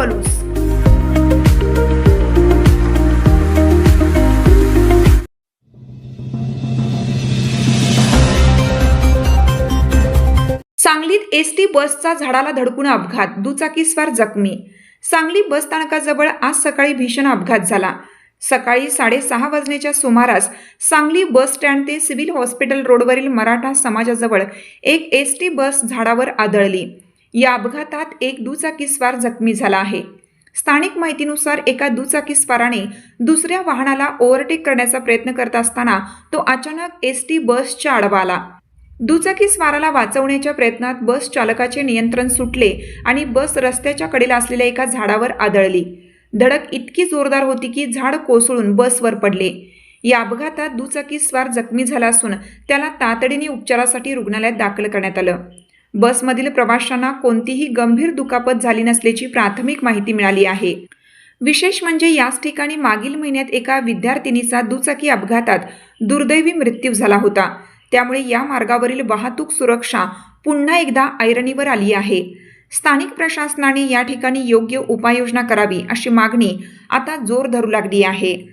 पलूस. सांगलीत एसटी बसचा झाडाला धडकून अपघात दुचाकीस्वार जखमी. सांगली बस स्थानकाजवळ आज सकाळी भीषण अपघात झाला. सकाळी साडेसहा वाजण्याच्या सुमारास सांगली बस स्टँड ते सिव्हिल हॉस्पिटल रोडवरील मराठा समाजाजवळ एक एस टी बस झाडावर आदळली. या अपघातात एक दुचाकीस्वार जखमी झाला आहे. स्थानिक माहितीनुसार एका दुचाकीस्वाराने दुसऱ्या वाहनाला ओव्हरटेक करण्याचा प्रयत्न करत असताना तो अचानक एस टी बसच्या आडवा आला. दुचाकी स्वाराला वाचवण्याच्या प्रयत्नात बस चालकाचे नियंत्रण सुटले आणि बस रस्त्याच्या कडेला असलेल्या एका झाडावर आदळली. धडक इतकी जोरदार होती की झाड कोसळून बसवर पडले. या अपघातात दुचाकी स्वार जखमी झाला असून त्याला तातडीने उपचारासाठी रुग्णालयात दाखल करण्यात आलं. बसमधील प्रवाशांना कोणतीही गंभीर दुखापत झाली नसल्याची प्राथमिक माहिती मिळाली आहे. विशेष म्हणजे याच ठिकाणी मागील महिन्यात एका विद्यार्थिनीचा दुचाकी अपघातात दुर्दैवी मृत्यू झाला होता. त्यामुळे या मार्गावरील वाहतूक सुरक्षा पुन्हा एकदा ऐरणीवर आली आहे. स्थानिक प्रशासनाने या ठिकाणी योग्य उपाययोजना करावी अशी मागणी आता जोर धरू लागली आहे.